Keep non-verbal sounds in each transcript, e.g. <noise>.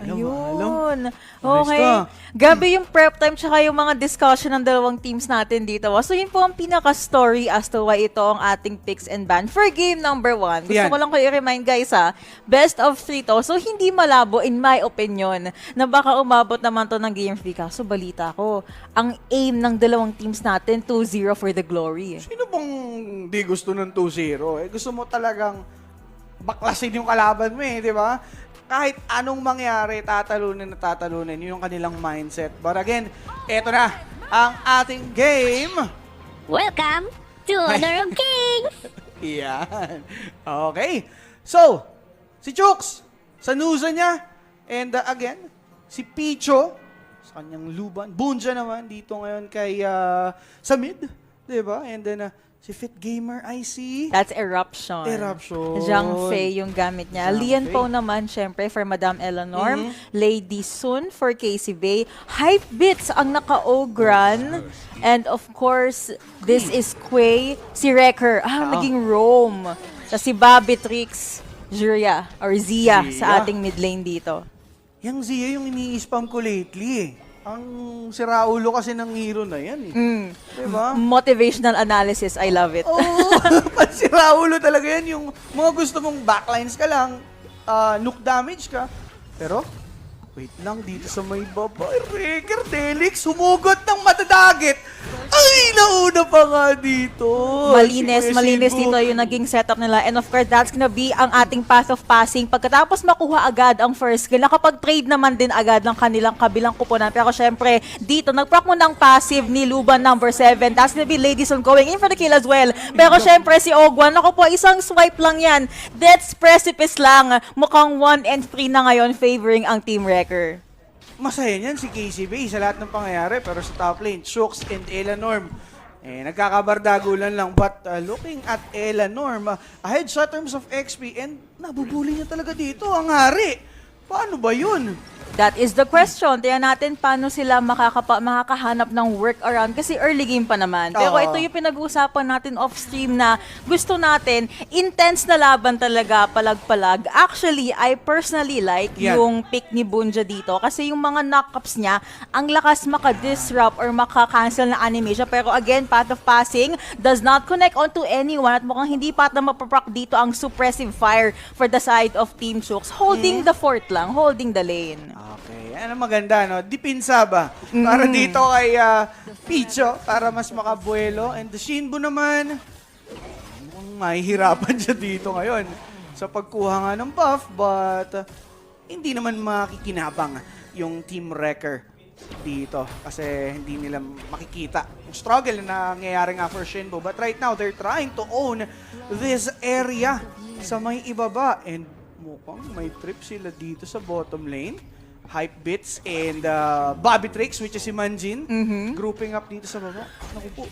Alam. Ayun. Okay. ka. Gabi yung prep time tsaka yung mga discussion ng dalawang teams natin dito. So yun po ang pinaka-story as to why ito ang ating picks and ban for game number one. Gusto Yan. ko lang kayo i-remind guys ha, best of three to. So hindi malabo in my opinion na baka umabot naman to ng game 3 kaso balita ko, ang aim ng dalawang teams natin 2-0 for the glory. Sino bang di gusto ng 2-0? Eh, gusto mo talagang baklasin yung kalaban mo eh, di ba? Kahit anong mangyari, tatalunin na tatalunin. Yun yung kanilang mindset. But again, eto na ang ating game. Welcome to Honor of <laughs> Kings! Yan. Okay. So, si Chooks, sa nusa niya. And uh, again, si Picho, sa kanyang luban. Bunja naman dito ngayon kay uh, sa mid. Diba? And then, uh, si Fit Gamer IC. That's Eruption. Eruption. Zhang Fei yung gamit niya. Zhang Lian Fei. po naman, syempre, for Madame Eleanor. Mhm. Lady Sun for Casey Bay. Hype Bits ang naka-ogran. And of course, this is Quay. Si Wrecker. Ah, Ah. naging Rome. Tapos si Bobby Trix. Juria or Zia, Zia. sa ating mid lane dito. Yang Zia yung ini-spam ko lately eh. Ang siraulo kasi ng hero na yan eh. Mm. Diba? Motivational analysis. I love it. Oo, <laughs> pansiraulo talaga yan. Yung mga gusto mong backlines ka lang, ah, nuke damage ka. Pero, wait lang dito sa may baba. Reker, Delix, humugot ng matadagit. Ay, nauna pa nga dito. Malinis, Si malinis dito yung naging setup nila. And of course, that's gonna be ang ating path of passing. Pagkatapos makuha agad ang first kill, nakapag-trade naman din agad ng kanilang kabilang kuponan. Pero syempre, dito, nag-proc mo ng passive ni Luban number 7. That's gonna be Ladies on going in for the kill as well. Pero syempre, si Ogwan, ako po, isang swipe lang yan. Death's precipice lang. Mukhang 1 and 3 na ngayon favoring ang Team Wrecker. Masaya niyan si KCB sa lahat ng pangyayari. Pero sa top lane, Shooks and Ella Norm. Eh, nagkakabardagulan lang. But uh, looking at Ella Norm, uh, ahead sa terms of XP and nabubuli niya talaga dito ang hari. Paano ba yun? That is the question. Tingnan natin paano sila makakapa, makakahanap ng workaround kasi early game pa naman. Pero Oo. ito yung pinag-uusapan natin off-stream na gusto natin, intense na laban talaga, palag-palag. Actually, I personally like Yan. yung pick ni Bunja dito kasi yung mga knockups niya, ang lakas maka-disrupt or maka-cancel na animation. Pero again, path of passing does not connect onto anyone at mukhang hindi pa na mapaproc dito ang suppressive fire for the side of Team Chooks. Holding the fort lang, holding the lane. Okay, ano maganda, no? Dipinsa ba? Para dito kay ah, Picho, para mas makabuelo. And the Shinbu naman, mukhang mahihirapan siya dito ngayon sa pagkuha nga ng buff, but ah, hindi naman makikinabang yung Team Wrecker dito kasi hindi nila makikita yung struggle na nangyayari nga for Shinbu. But right now, they're trying to own this area sa may ibaba. And mukhang may trip sila dito sa bottom lane. Hype Bits and uh, Bobby Tricks, which is si Manjin, grouping up dito sa baba. Naku po.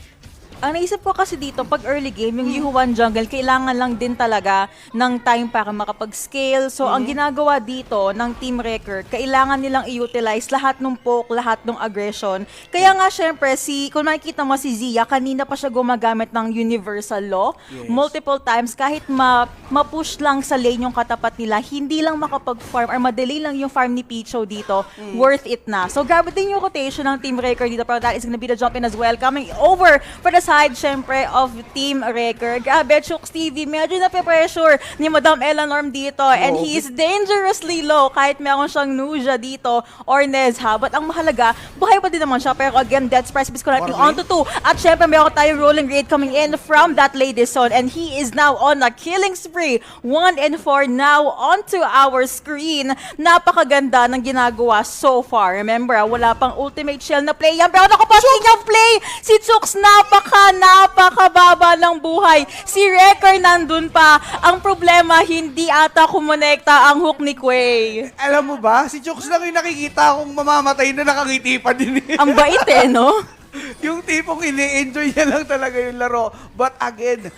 Ang naisip ko kasi dito, pag early game, yung Yuhuan Jungle, kailangan lang din talaga ng time para makapag-scale. So, ang ginagawa dito ng Team Wrecker, kailangan nilang i-utilize lahat ng poke, lahat ng aggression. Kaya nga, syempre, si, kung nakikita mo si Zia, kanina pa siya gumagamit ng Universal Law. Yes. Multiple times, kahit ma, ma-push lang sa lane yung katapat nila, hindi lang makapag-farm or madali lang yung farm ni Picho dito, worth it na. So, grabe din yung rotation ng Team Wrecker dito, pero that is gonna be the jump in as well. Coming over for the side, syempre, of Team Wrecker. Grabe, Chooks TV, medyo na-pressure ni Madam Ella Norm dito, and he is dangerously low kahit meron siyang Nuja dito or Nezha. But ang mahalaga, buhay pa din naman siya, pero again, Death's Precipice connecting Warning. onto two. At syempre, meron tayong rolling raid coming in from that Lady Son, and he is now on a killing spree. One and four now onto our screen. Napakaganda ng ginagawa so far. Remember, ah, wala pang ultimate shell na play yan. Pero naku of play, si Chooks napaka, napakababa ng buhay. Si Wrecker nandun pa. Ang problema, hindi ata kumonekta ang hook ni Quay. Alam mo ba, si Chooks lang yung nakikita kong mamamatay na nakangiti pa din. eh. Ang bait eh, no? <laughs> yung tipong ini-enjoy niya lang talaga yung laro. But again,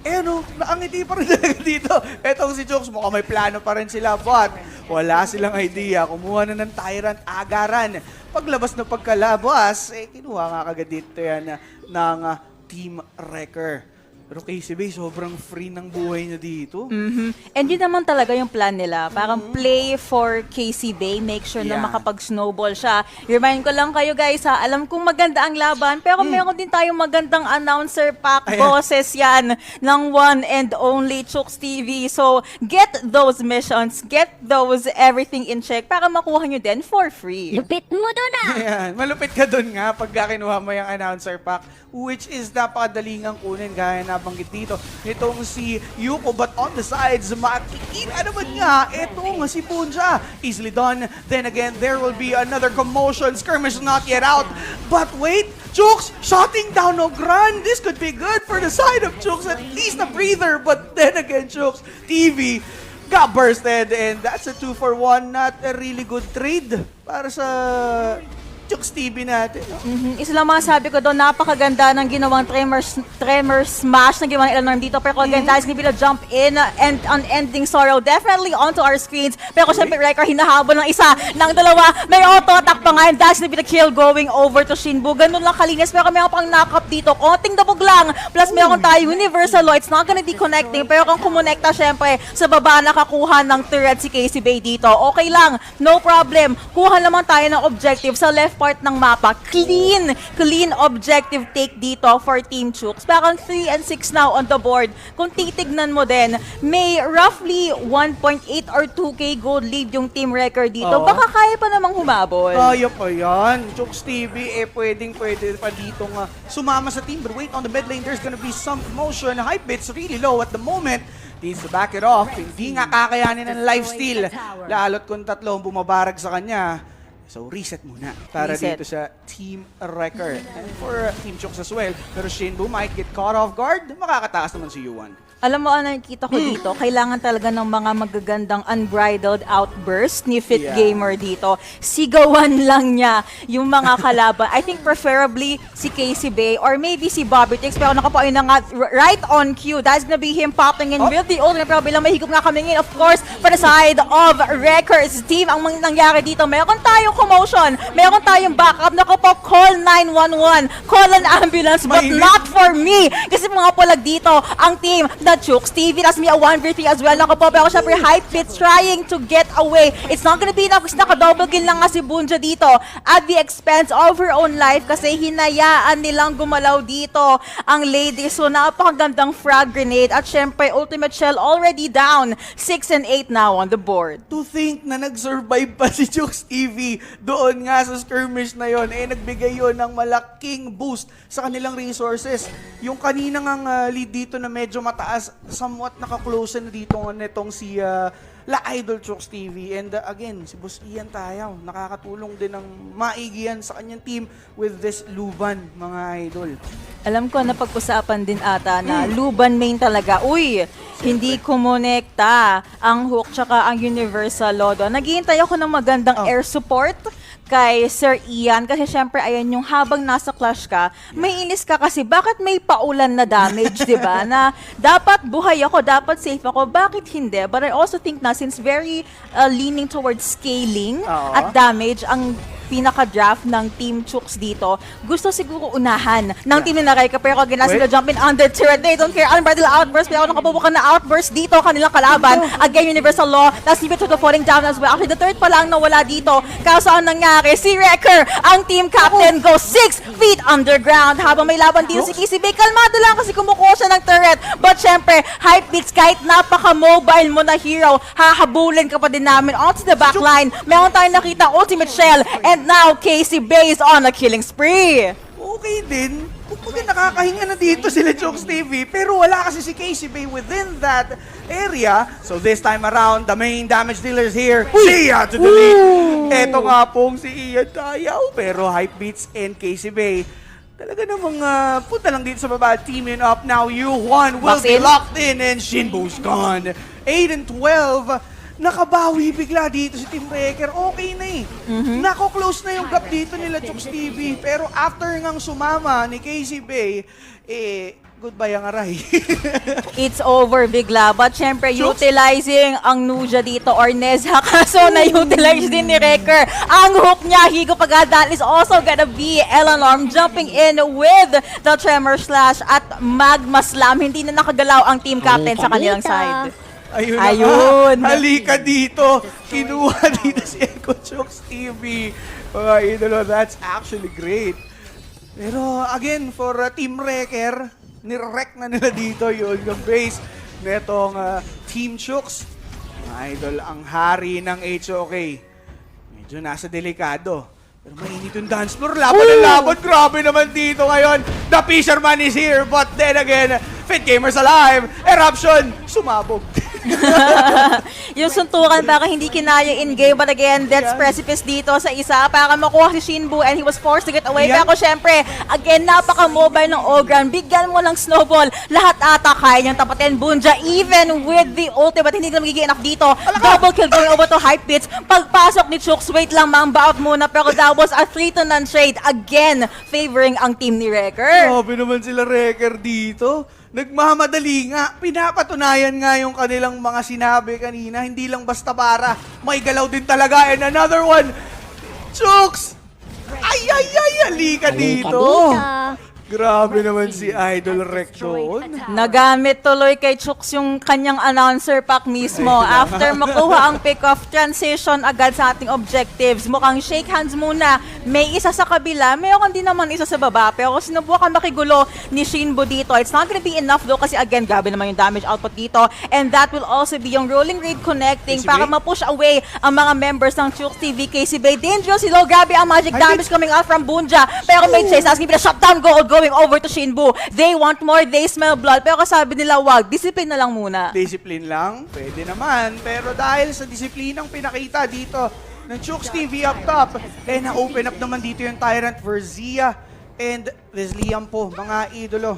eh ano, nakangiti pa rin <laughs> talaga dito. Etong si Chooks, mukhang may plano pa rin sila. But wala silang idea. Kumuha na ng Tyrant agaran. Paglabas na pagkalabas, eh kinuha nga kagad dito yan ah, ng ah, Team Wrecker. Pero Casey Bay, sobrang free ng buhay niya dito. Mhm. And yun naman talaga yung plan nila. Parang play for KC Bay, make sure na Yeah. makapag-snowball siya. Remind ko lang kayo guys ha, alam kong maganda ang laban, pero meron din tayong magandang announcer pack Ayan. boses yan ng one and only Chooks TV. So, get those missions, get those everything in check para makuha nyo din for free. Lupit mo doon ah! Ayan, malupit ka dun nga pag kinuha mo yung announcer pack, which is napakadaling ang kunin, gaya nabanggit dito. Itong si Yuko, but on the sides, makikita naman nga, ito nga si Punja. Easily done. Then again, there will be another commotion. Skirmish not yet out. But wait, Chooks shutting down Ogran. This could be good for the side of Chooks. At least a breather. But then again, Chooks, TV got bursted. And that's a 2 for 1. Not a really good trade para sa Chooks TV natin. no? Mhm. Isa lang mga sabi ko doon, napakaganda ng ginawang tremor, tremor smash na ginawa ni Eleanor dito. Pero kung again, guys, hindi bila jump in uh, and unending sorrow, definitely onto our screens. Pero kung syempre, Reker, hinahabol ng isa, ng dalawa, may auto-attack pa nga, and that's na kill going over to Shinbu. Ganun lang kalinis, pero meron pang knock-up dito. Konting dabog lang, plus meron tayo universal law. It's not gonna be connecting, pero kung kumonekta, syempre, sa baba nakakuha ng turret si Casey Bay dito. Okay lang, no problem. Kuha naman tayo ng objective sa left part ng mapa. Clean, clean objective take dito for Team Chooks. Parang 3 and 6 now on the board. Kung titignan mo din, may roughly 1.8 or 2k gold lead yung team record dito. Oo. Baka kaya pa namang humabol. Kaya pa yan. Chooks TV, eh pwedeng pwede pa dito nga sumama sa team. But wait, on the mid lane, there's gonna be some motion. Hype bit's really low at the moment. Needs to back it off. Hindi nga kakayanin ng lifesteal. Lalo't kung tatlo ang bumabarag sa kanya. So, reset muna para Reset. dito sa Team Record. And for Team Chooks as well. Pero Shinbu might get caught off guard. Makakataas naman si Yuan. Alam mo, ano nakikita ko dito, kailangan talaga ng mga magagandang unbridled outburst ni Fit Yeah. Gamer dito. Sigawan <laughs> lang niya yung mga kalaban. I think preferably si Casey Bay or maybe si Bobby Tix. Pero nakapain na nga r- right on cue. That's gonna be him popping in Oh. with the ultimate. Pero bilang mahigop nga kami ngayon, of course, for the side of Records team, ang mang- nangyari dito, meron tayong commotion, meron tayong backup, naku po, call 911, call an ambulance, but Mainit. not for me. Kasi mga pulag dito, ang team na Chooks TV, tas may a 1v3 as well. Naku po, pero syempre, Hype Pits trying to get away. It's not gonna be enough kasi naka-double kill lang nga si Bunja dito at the expense of her own life kasi hinayaan nilang gumalaw dito ang lady. So, napakagandang frag grenade at syempre, Ultimate Shell already down. 6 and 8 now on the board. To think na nag-survive pa <laughs> si Chooks TV doon nga sa skirmish na yon eh nagbigay yon ng malaking boost sa kanilang resources. Yung kaninang ang ah, lead dito na medyo mataas, somewhat naka-close na dito nitong si ah, La Idol Chooks TV. And ah, again, si Boss Ian Tayaw, nakakatulong din ng maigiyan sa kanyang team with this Luban, mga idol. Alam ko na pag-usapan din ata na Luban main talaga. Uy, hindi kumonekta ang hook tsaka ang universal lodo. Naghihintay ako ng magandang Oh. air support kay Sir Ian kasi syempre ayan yung habang nasa clash ka, may inis ka kasi bakit may paulan na damage, 'di ba? Na dapat buhay ako, dapat safe ako. Bakit hindi? But I also think na since very uh, leaning towards scaling Oo. at damage ang pinaka-draft ng Team Chooks dito, gusto siguro unahan ng team ni Nareka pero Wait. sila jumping under turret. They don't care. Unbridled outburst. Pero nakabubukan na outburst dito kanilang kalaban. Again, Universal Law. Tapos Nibit to the falling down as well. Actually, the third pa lang nawala dito. Kaso ang nangyari, si Wrecker, ang team captain, goes 6 feet underground. Habang may laban dito si Casey Bay, kalmado lang kasi kumukuha siya ng turret. But syempre, hype beats kahit napaka-mobile mo na hero, hahabulin ka pa din namin onto the backline. Meron tayong nakita ultimate shell and now Casey Bay is on a killing spree. okay din. Kumbaga nakakahinga na dito sila Chooks TV, pero wala kasi si Casey Bay within that area. So this time around, the main damage dealer is here. See ya to the lead. Eto nga pong si Ian Tayaw, pero Hype Beats and Casey Bay, talaga namang uh, punta lang dito sa baba, teaming up now. You one will Box be in. locked in and Shinbu's gone. 8 and 12. Nakabawi bigla dito si Team Wrecker. Okay na eh. Nako-close na yung gap dito nila Chooks TV. Pero after ngang sumama ni Casey Bay, eh, goodbye ang aray. <laughs> It's over bigla. But syempre, Chooks? utilizing ang Nuja dito or Nezha. Kaso na-utilize din ni Wrecker. Ang hook niya, Higo Pagadal is also gonna be Eleanor jumping in with the Tremor Slash at Magma Slam. Hindi na nakagalaw ang team captain sa kanilang side. Ayun, na Ayun. Halika dito. Kinuha dito si Echo Chooks TV. Mga idolo, that's actually great. Pero again, for uh, Team Wrecker, nirek na nila dito yun yung base netong uh, Team Chooks. Mga idol, ang hari ng HOK. Medyo nasa delikado. Pero mainit yung dance floor. Laban ng laban. Grabe naman dito ngayon. The Fisherman is here. But then again, Fit Gamers alive. Eruption. Sumabog. <laughs> yung suntukan baka hindi kinaya in game but again Yan. precipice dito sa isa para makuha si Shinbu and he was forced to get away. Pero syempre again napaka-mobile ng Ogran. Bigyan mo ng snowball. Lahat ata kaya niyang tapatin. Bunja even with the ultimate hindi na magiging enough dito. Double kill going over to hype bits pagpasok ni Chooks wait lang mamba out muna. Pero that was a 3 to none trade. Again favoring ang team ni Wrecker. Grabe naman sila Wrecker dito. Nagmamadali nga. Pinapatunayan nga yung kanilang mga sinabi kanina. Hindi lang basta para. May galaw din talaga. And another one. Chooks! Ay, ay, ay! Halika dito. Dito. Grabe naman si Idol Rec doon. Nagamit tuloy kay Chooks yung kanyang announcer pack mismo. <laughs> After makuha ang pick-off transition agad sa ating objectives. Mukhang shake hands muna. May isa sa kabila, mayroon din naman isa sa baba. Pero kung sinubukan makigulo ni Shinbo dito, it's not gonna be enough though kasi again, grabe naman yung damage output dito. And that will also be yung rolling raid connecting KCB? para ma-push away ang mga members ng Chooks TV, KCB. Dangerous, hello, grabe ang magic damage coming out from Bunja. Pero may chase, asking for shutdown goal going over to Shinbu. They want more, they smell blood. Pero kasabi nila, wag, discipline na lang muna. Discipline lang, pwede naman. Pero dahil sa disiplinang pinakita dito ng Chooks TV up top, eh na-open up naman dito yung Tyrant for Zia and Wesleyam po, mga idolo.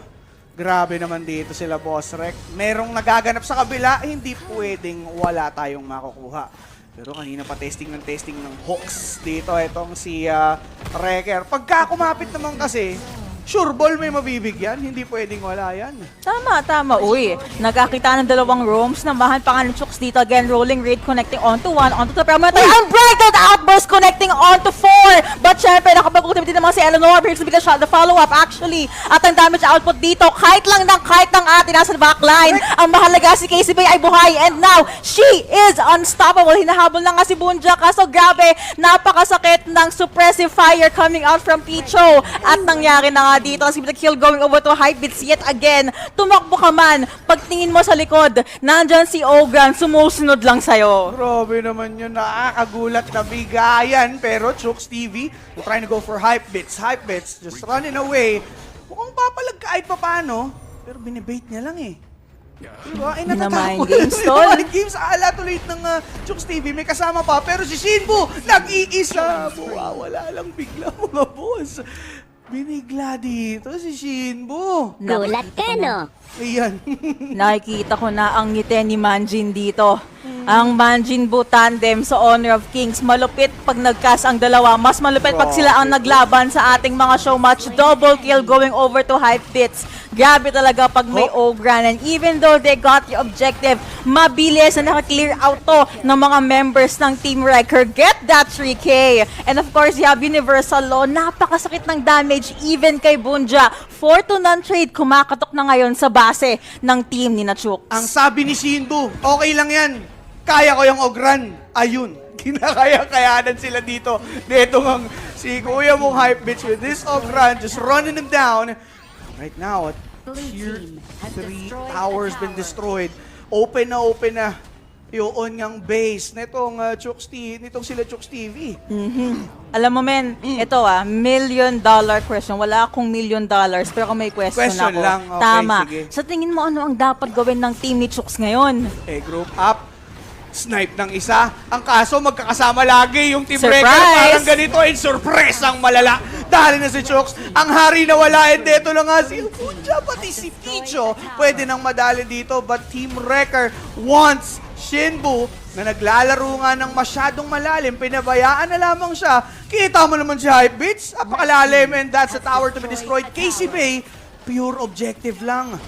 Grabe naman dito sila, Boss Rec. Merong nagaganap sa kabila, hindi pwedeng wala tayong makukuha. Pero kanina pa testing ng testing ng hooks dito itong si uh, Wrecker. Pagka kumapit naman kasi, sure ball may mabibigyan, hindi pwedeng wala yan. Tama, tama. Uy, nagkakita ng dalawang roams. Namahan pa nga ng Chooks dito. Again, rolling raid connecting onto one, onto the promo. Unbridled outburst connecting onto four. But syempre, nakapag-ultimate din naman si Eleanor. Here's the shot, the follow-up actually. At ang damage output dito, kahit lang ng kahit ng atin nasa backline. Ang mahalaga si KCB ay buhay. And now, she is unstoppable. Hinahabol na nga si Bunja. Kaso grabe, napakasakit ng suppressive fire coming out from Picho. At nangyari na nga dito. Si the kill going over to Hypebeats yet again. Tumakbo ka man. Pagtingin mo sa likod, nandyan si Ogran, sumusunod lang sa'yo. Grabe naman yun, nakakagulat na bigayan. Pero Chooks TV, we're trying to go for hype bits. Hype bits, just running away. Mukhang papalag kahit pa paano, pero binibait niya lang eh. Diba? Ay, natatakot. games, <laughs> tol. Minamind games. Ala tuloy ng uh, Chooks TV, may kasama pa. Pero si Shinbu, nag-iisa. Mawawala lang bigla mga boss. Binigla dito si Shinbu. Gulat ka, no? Ayan. Nakikita ko na ang ngiti ni Manjin dito. Ang Manjin Bu tandem sa Honor of Kings. Malupit pag nagkas ang dalawa. Mas malupit pag sila ang naglaban sa ating mga show match. Double kill going over to Hype Bits. Grabe talaga pag may Ogran. And even though they got the objective, mabilis na naka-clear out to ng mga members ng Team Wrecker. Get that 3K! And of course, you have Universal Law. Napakasakit ng damage even kay Bunja. 4 to none trade. Kumakatok na ngayon sa base ng team ni Nachooks. Ang sabi ni Shinbu, okay lang yan. Kaya ko yung ogran. Ayun. <laughs> Kinakaya-kayanan sila dito. Dito ng si Kuya mong hype bitch with this ogran, just running them down. Right now, at tier 3 towers been destroyed. Open na open na yun ngang base nitong uh, Chooks T- nitong sila Chooks TV. Alam mo men, Mm. ito ah, million dollar question. Wala akong million dollars, pero kung may question, Question ako. lang, okay, Tama. sige. Sa tingin mo, ano ang dapat gawin ng team ni Chooks ngayon? Eh, group up. Snipe ng isa. Ang kaso, magkakasama lagi yung team Surprise! Wrecker. Parang ganito, and surprise ang malala. Dahil na si Chooks, ang hari na wala, and deto lang nga si Punja, pati si Picho. Pwede nang madali dito, but Team Wrecker wants Shinbu na naglalaro nga ng masyadong malalim, pinabayaan na lamang siya. Kita mo naman si Hypebeats, napakalalim, and that's a tower to be destroyed. Casey Bay, pure objective lang.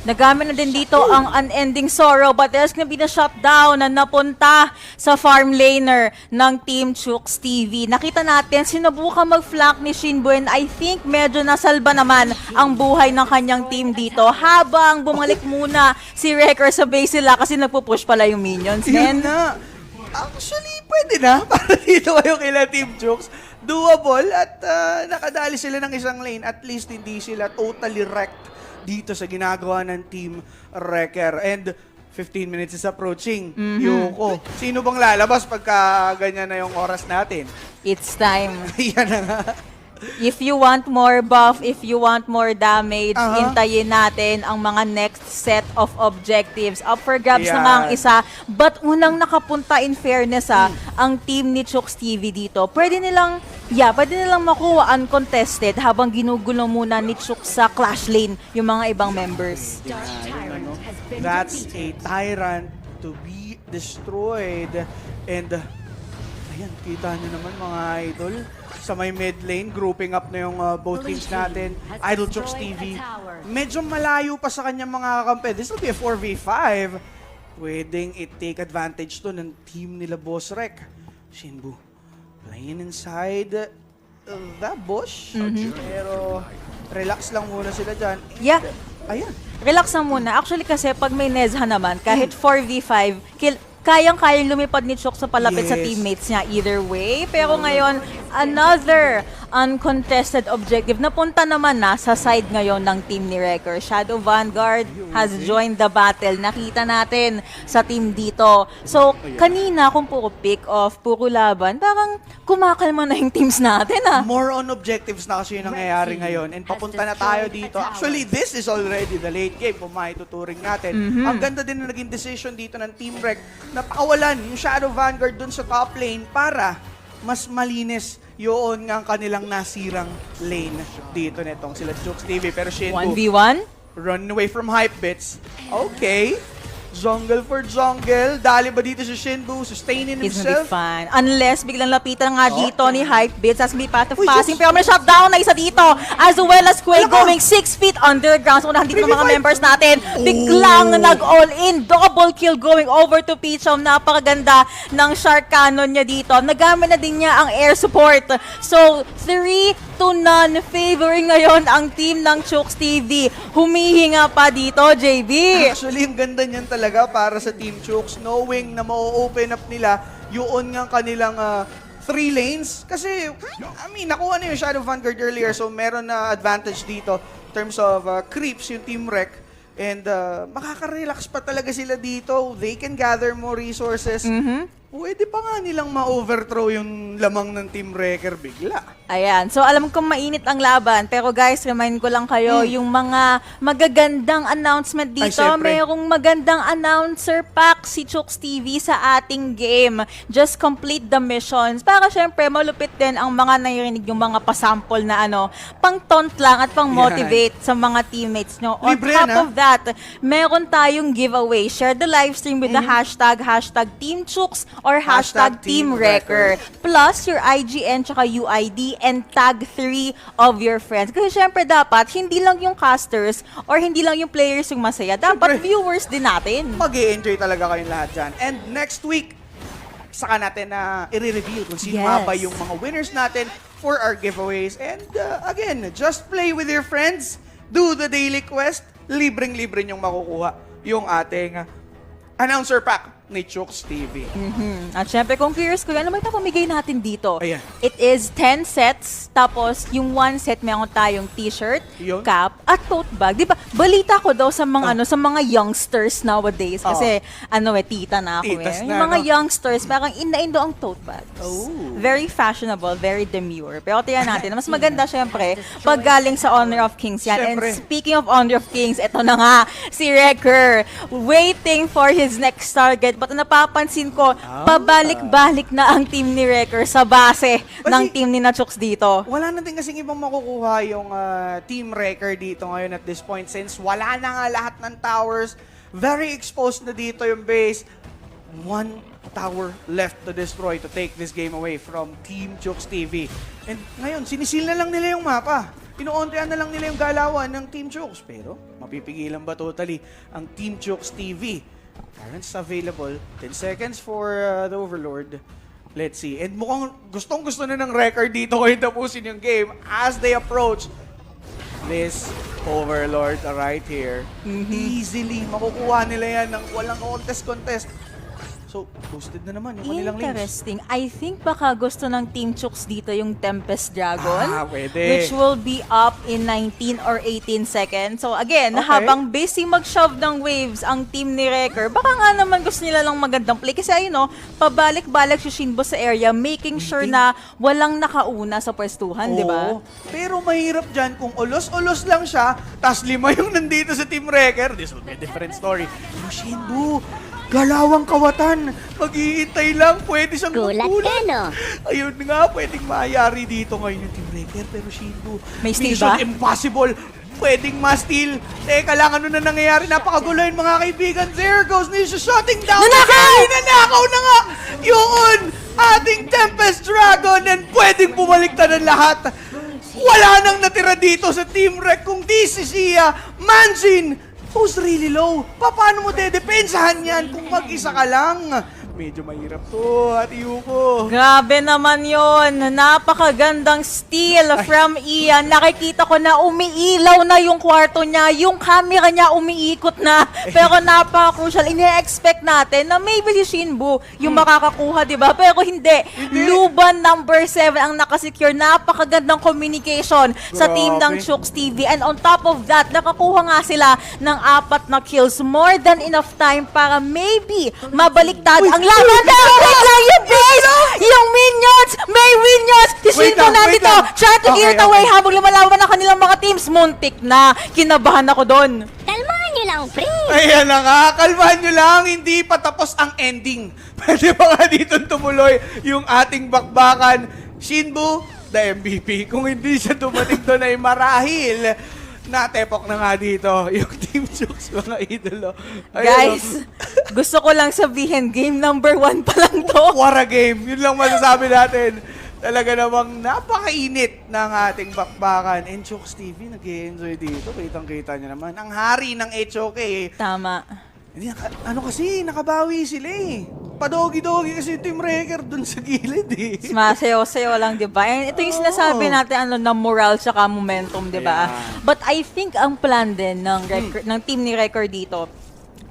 Nagamit na din dito ang unending sorrow but there's gonna be the shutdown na napunta sa farm laner ng Team Chooks TV. Nakita natin, sinubukan mag-flank ni Shinbo and I think medyo nasalba naman ang buhay ng kanyang team dito habang bumalik muna si Wrecker sa base nila kasi nagpo-push pala yung minions. Yun Men, na. Actually, pwede na. <laughs> Para dito kayo kila Team Jokes. Doable at ah, nakadali sila ng isang lane. At least hindi sila totally wrecked dito sa ginagawa ng Team Wrecker. And 15 minutes is approaching. Yuko. Sino bang lalabas pagka ganyan na yung oras natin? it's time. <laughs> Yan na nga. If you want more buff, if you want more damage, Aha. hintayin natin ang mga next set of objectives. Up for grabs na nga ang isa. But unang nakapunta in fairness ha, ang team ni Chooks TV dito. Pwede nilang, yeah, pwede nilang makuha uncontested habang ginugulo muna ni Chooks sa clash lane yung mga ibang members. That's a tyrant to be destroyed. And, uh, ayan, kita nyo naman mga idol. Sa may mid lane, grouping up na yung uh, both teams natin. Idol Chooks TV. Medyo malayo pa sa kanya mga kakampi. This will be a 4v5. Pwedeng i-take advantage to ng team nila Boss Rec. Shinbu, playing inside uh, the bush. Pero, relax lang muna sila dyan. Yeah. Ayan. Relax lang muna. Actually kasi pag may Nezha naman, kahit 4v5, kill, kayang-kayang lumipad ni Chok sa palapit sa Yes. teammates niya either way. Pero ngayon, another uncontested objective. Napunta naman na sa side ngayon ng team ni Wrecker. Shadow Vanguard has joined the battle. Nakita natin sa team dito. So, kanina kung puro pick off, puro laban, parang kumakalma na yung teams natin ah. More on objectives na kasi yung nangyayari ngayon. And papunta na tayo dito. Actually, this is already the late game kung maituturing natin. Ang ganda din na naging decision dito ng Team Rec na pakawalan yung Shadow Vanguard dun sa top lane para mas malinis yun ang kanilang nasirang lane dito netong sila Jokes TV. Pero Shinbu, 1v1? run away from hype bits. Okay. Jungle for jungle. Dali ba dito si Shinbu? Sustaining It's gonna be himself? fun. Unless biglang lapitan nga dito ni Hypebeats as may path of Uy, passing. Pero may shutdown na isa dito. As well as Quay Ano ka? going 6 feet underground. So nandito ng mga 3v5. members natin. Biglang nag-all in. Double kill going over to Pichom. Napakaganda ng shark cannon niya dito. Nagamit na din niya ang air support. So 3 to none favoring ngayon ang team ng Chooks TV. Humihinga pa dito, JB. Actually, ang ganda niyan talaga para sa Team Chooks, knowing na ma-open up nila yun nga kanilang ah, three lanes. Kasi, I mean, nakuha na yung Shadow Vanguard earlier, so meron na advantage dito in terms of ah, creeps yung Team Rec. And uh, makaka-relax pa talaga sila dito. They can gather more resources. Pwede pa nga nilang ma-overthrow yung lamang ng Team Wrecker bigla. Ayan. So, alam kong mainit ang laban. Pero guys, remind ko lang kayo, yung mga magagandang announcement. Ay, dito. syempre. Mayroong magandang announcer pack si Chooks TV sa ating game. Just complete the missions. Para syempre, malupit din ang mga narinig yung mga pasample na ano, pang taunt lang at pang motivate sa mga teammates nyo. On Libre top ah. of that, meron tayong giveaway. Share the live stream with the Hmm. hashtag, hashtag Team Chooks or hashtag, Hashtag Team Wrecker. Plus your IGN tsaka UID and tag three of your friends. Kasi syempre dapat, hindi lang yung casters or hindi lang yung players yung masaya. Dapat Syempre. viewers din natin. mag enjoy talaga kayong lahat dyan. And next week, saka natin na i-reveal kung sino Yes. ba yung mga winners natin for our giveaways. And uh, again, just play with your friends, do the daily quest, libreng-libre nyong makukuha yung ating uh, announcer pack ni Chooks TV. Mhm. At syempre, kung curious ko, ano ba ito pamigay natin dito? Ayan. It is 10 sets, tapos yung one set meron tayong t-shirt, Yun. cap, at tote bag. Di ba? Balita ko daw sa mga ano, sa mga youngsters nowadays kasi ano eh, tita na ako Titas eh. na, Yung mga no? youngsters, parang in-indo ang tote bags. Oh. Very fashionable, very demure. Pero tiyan natin, mas <laughs> maganda syempre pag galing sa Honor of Kings yan. Syempre. And speaking of Honor of Kings, eto na nga, si Wrecker, waiting for his next target. But napapansin ko, Ah. pabalik-balik na ang team ni Wrecker sa base ng team ni Nachooks dito. Wala na din kasing ibang makukuha yung uh, team record dito ngayon at this point since wala na nga lahat ng towers. Very exposed na dito yung base. one tower left to destroy to take this game away from Team Chooks TV. And ngayon, sinisil na lang nila yung mapa. Inuuntian na lang nila yung galawan ng Team Chooks. Pero, mapipigilan ba totally ang Team Chooks TV? Currents available. 10 seconds for uh, the Overlord. Let's see. And mukhang gustong gusto na ng record dito ngayon tapusin yung game as they approach this Overlord right here. Easily, makukuha nila yan ng walang contest-contest. So, boosted na naman yung kanilang lanes. Interesting. I think baka gusto ng Team Chooks dito yung Tempest Dragon. Ah, pwede. Which will be up in 19 or 18 seconds. So again, Okay. habang busy mag-shove ng waves ang team ni Wrecker, baka nga naman gusto nila lang magandang play. Kasi ayun no, pabalik-balik si Shinbo sa area, making sure na walang nakauna sa pwestuhan, di ba? Pero mahirap dyan kung ulos-ulos lang siya, tas lima yung nandito sa Team Wrecker. This will be a different story. Pero Shinbu, galawang kawatan. Mag-iintay lang, pwede siyang Gulat ka, magkulat. no? Ayun nga, pwedeng mayari dito ngayon yung Team Wrecker. Pero Shinbu, May steal mission ba? impossible. Pwedeng ma-steal. Teka lang, ano na nangyayari? Napakagulo yun, mga kaibigan. There goes Nisha shutting down. Nanakaw! Ay, nanakaw na nga! Yun! Ating Tempest Dragon and pwedeng bumaliktad ang lahat. Wala nang natira dito sa Team Rec kung di si Sia, Manjin, who's really low. Pa- Paano mo dedepensahan yan kung mag-isa ka lang? Medyo mahirap to, Ate Yuko. Grabe naman yon. Napakagandang steal from Ian. Nakikita ko na umiilaw na yung kwarto niya. Yung camera niya umiikot na. <laughs> Pero napaka-crucial. Ine-expect natin na maybe si Shinbu yung makakakuha, di ba? Pero hindi. Luban number 7 ang nakasecure. Napakagandang communication sa team ng Grabe. Chooks TV. And on top of that, nakakuha nga sila ng apat na kills. More than enough time para maybe mabaliktad ang laban. Pero wait lang yung base! Yung minions! May minions! Si Wait Shinto lang, wait nandito! lang. Trying to Okay, get it away okay. habang lumalaban ang kanilang mga teams. Muntik na. Kinabahan ako doon. Kalmahan niyo lang, pre. Ayan na nga, kalmahan nyo lang, hindi pa tapos ang ending. <laughs> Pwede pa nga dito tumuloy yung ating bakbakan. Shinbu, the MVP. Kung hindi siya dumating doon ay marahil, natepok na nga dito <laughs> yung Team Chooks, mga idolo. Ayun, Guys, <laughs> gusto ko lang sabihin, game number one pa lang to. <laughs> What a game! Yun lang masasabi natin. Talaga namang napakainit ng ating bakbakan. And Chooks TV, nag enjoy dito. Kitang-kita niya naman. Ang hari ng HOK, Tama. Hindi, naka- ano kasi, nakabawi sila eh. Padogi-dogi kasi yung Team Wrecker dun sa gilid eh. Sumasayaw-sayaw lang, di ba? And ito yung sinasabi natin, ano, na moral tsaka momentum, di ba? Yeah. But I think ang plan din ng, record, ng team ni Record dito,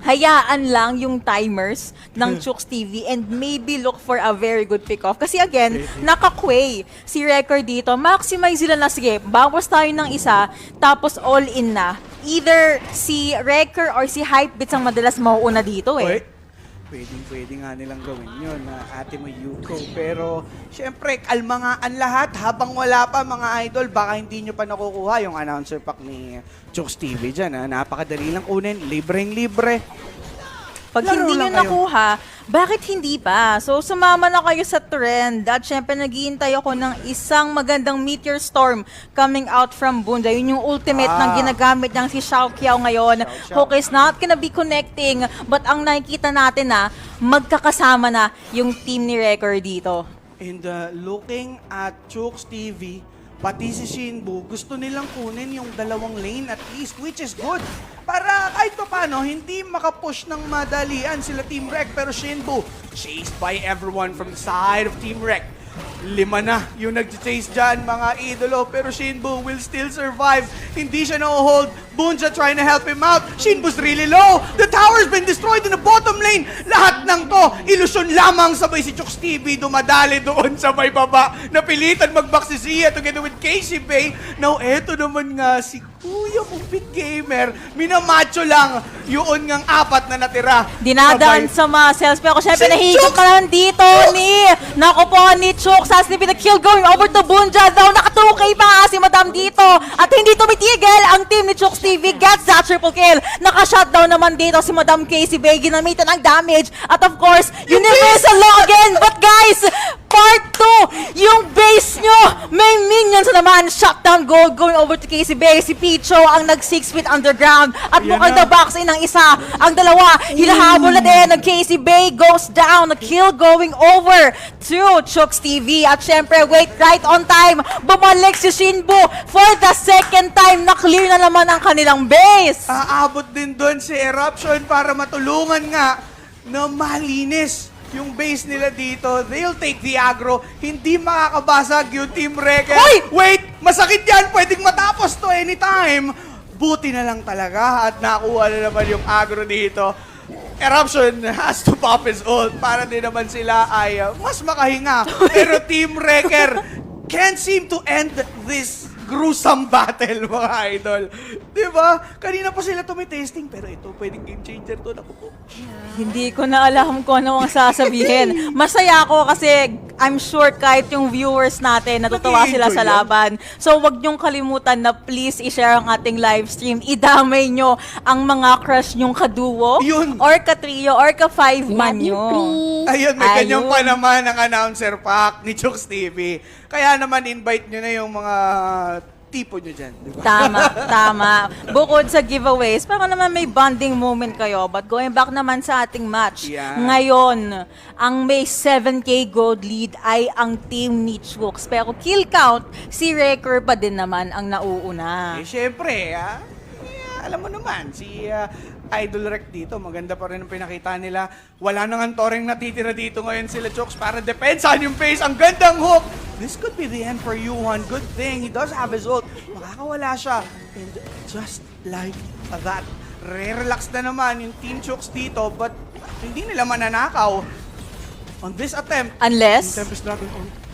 hayaan lang yung timers ng Chooks TV and maybe look for a very good pick-off. Kasi again, nakakway si Record dito. Maximize sila na, sige, bawas tayo ng isa, tapos all in na. Either si Record or si Hypebeats ang madalas mauuna dito eh. Oy, pwedeng pwede nga nilang gawin yun na ate mo Yuko. Pero, syempre, kalma nga ang lahat. Habang wala pa mga idol, baka hindi nyo pa nakukuha yung announcer pack ni Chooks TV dyan. Ha? Napakadali lang kunin. Libreng libre. Pag Laro hindi nyo kayo. nakuha, bakit hindi pa? So, sumama na kayo sa trend. At syempre, naghihintay ako ng isang magandang meteor storm coming out from Bunda. Yun yung ultimate Ah. na ginagamit niyang si Xiao Kiao ngayon. Xiao Xiao. Hook is not gonna be connecting. But ang nakikita natin na, magkakasama na yung team ni Record dito. And uh, looking at Chooks TV, pati si Shinbu, gusto nilang kunin yung dalawang lane at least, which is good. Para kahit pa paano, hindi makapush ng madalian sila Team Rec. Pero Shinbu, chased by everyone from the side of Team Rec. Lima na yung nag-chase dyan, mga idolo. Pero Shinbu will still survive. Hindi siya na-hold. Bunja trying to help him out. Shinbu's really low. The tower's been destroyed in the bottom lane. Lahat ng to, ilusyon lamang sabay si Chooks TV dumadali doon sa may baba. Napilitan mag-back si Zia together with Casey Bay. Now, eto naman nga si Kuya Kupit Gamer. Minamacho lang yun ngang apat na natira. Dinadaan Sabay- sa muscles. Pero syempre, Si Chooks! pa naman dito ni... Naku po, ni Chooks. Has been a kill going over to Bunja. Daw nakatukay pa nga si Madam dito. At hindi tumitigil ang team ni Chooks TV. Gets that triple kill. Naka-shutdown naman dito si Madam Casey Bay. Ginamitan ng damage. At of course, Universal Law again. But guys, part 2, yung base nyo! May minions na naman! Shutdown gold going over to Casey Bay. Si Picho ang nag 6 feet underground. At Ayan mukhang na. the box in ng isa. Ang dalawa, hinahabol na din ng Casey Bay. Goes down. A kill going over to Chooks TV. At syempre, wait, right on time. Bumalik si Shinbu for the second time. Na-clear na naman ang kanilang base. Aabot din doon si Eruption para matulungan nga na malinis yung base nila dito. They'll take the aggro. Hindi makakabasag yung Team Wrecker. Hoy! Wait! Masakit yan! Pwedeng matapos to anytime. Buti na lang talaga at nakuha na naman yung aggro dito. Eruption has to pop his ult para din naman sila ay uh, mas makahinga. <laughs> Pero Team Wrecker can't seem to end this gruesome battle, mga idol. Di ba? Kanina pa sila tumitesting, pero ito pwedeng game changer to. Naku po. Hindi ko na alam kung ano ang sasabihin. <laughs> Masaya ako kasi I'm sure kahit yung viewers natin natutuwa sila sa laban. So wag niyong kalimutan na please i-share ang ating live stream. Idamay nyo ang mga crush nyong kaduo Yun. or katrio or ka-five man nyo. Ayun, may ganyan Ayun. pa naman ang announcer pack ni Chooks TV. Kaya naman invite nyo na yung mga tipo nyo dyan. Di ba? Tama, tama. Bukod sa giveaways, para naman may bonding moment kayo. But going back naman sa ating match, Yan. ngayon, ang may 7k gold lead ay ang team ni Chooks. Pero kill count, si Wrecker pa din naman ang nauuna. Eh, syempre, ah, eh, alam mo naman, si ah, Idol Rec dito, maganda pa rin ang pinakita nila. Wala nang antoreng natitira dito ngayon sila Chooks para depensahan yung face. Ang gandang hook! This could be the end for Yuhan. Good thing, he does have his ult. Makakawala siya. And just like that, re-relax na naman yung Team Chooks dito, but hindi nila mananakaw on this attempt. Unless, Tempest Dragon.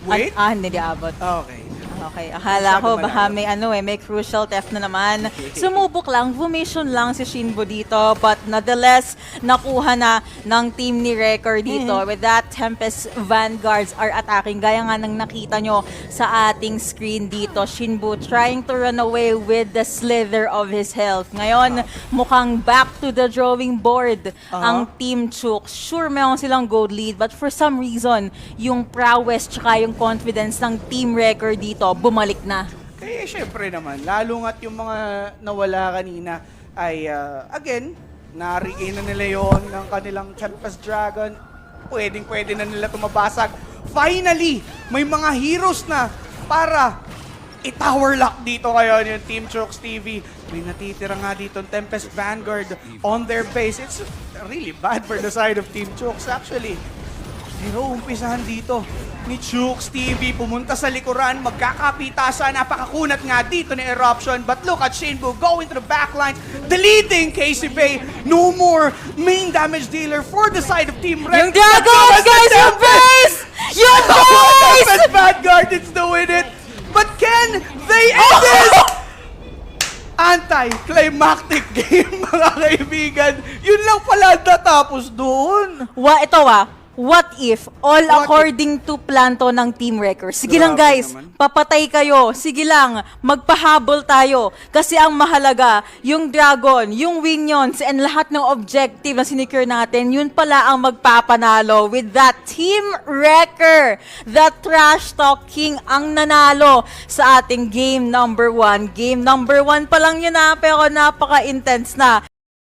Wait? ah, hindi di abot. Okay. Okay, akala ko baka may ano eh, may crucial theft na naman. <laughs> Sumubok lang, formation lang si Shinbo dito, but nonetheless, nakuha na ng team ni Wrecker dito. Mm-hmm. With that, Tempest Vanguards are attacking. Gaya nga ng nakita nyo sa ating screen dito, Shinbu trying to run away with the slither of his health. Ngayon, mukhang back to the drawing board Uh-huh. ang Team Chook. Sure, meron silang gold lead, but for some reason, yung prowess tsaka yung confidence ng Team Wrecker dito, bumalik na. Kaya syempre naman, lalo nga't yung mga nawala kanina ay, uh, again, na-regain na nila yon ng kanilang Tempest Dragon. Pwedeng pwede na nila tumabasag. Finally, may mga heroes na para i-tower lock dito ngayon yung Team Chooks TV. May natitira nga dito ang Tempest Vanguard on their base. It's really bad for the side of Team Chooks actually. Pero umpisahan dito ni Chooks TV. Pumunta sa likuran, magkakapitasan. Napakakunat nga dito ni Eruption. But look at Shinbu going to the backlines, deleting Casey Bay. No more main damage dealer for the side of Team Red. Yung Dragons, guys! Yung base! Yung <laughs> base! Tempest Vanguard is win it. But can they end this? Anti-climactic <laughs> game, mga kaibigan. Yun lang pala natapos doon. Wa, ito ah, what if all What according to plan to ng Team Wreckers? Sige lang guys, naman. papatay kayo. Sige lang, magpahabol tayo. Kasi ang mahalaga, yung dragon, yung minions, and lahat ng objective na sinecure natin, yun pala ang magpapanalo with that Team Wrecker. The Trash Talk King ang nanalo sa ating game number one. Game number one pa lang yun na, pero napaka-intense na.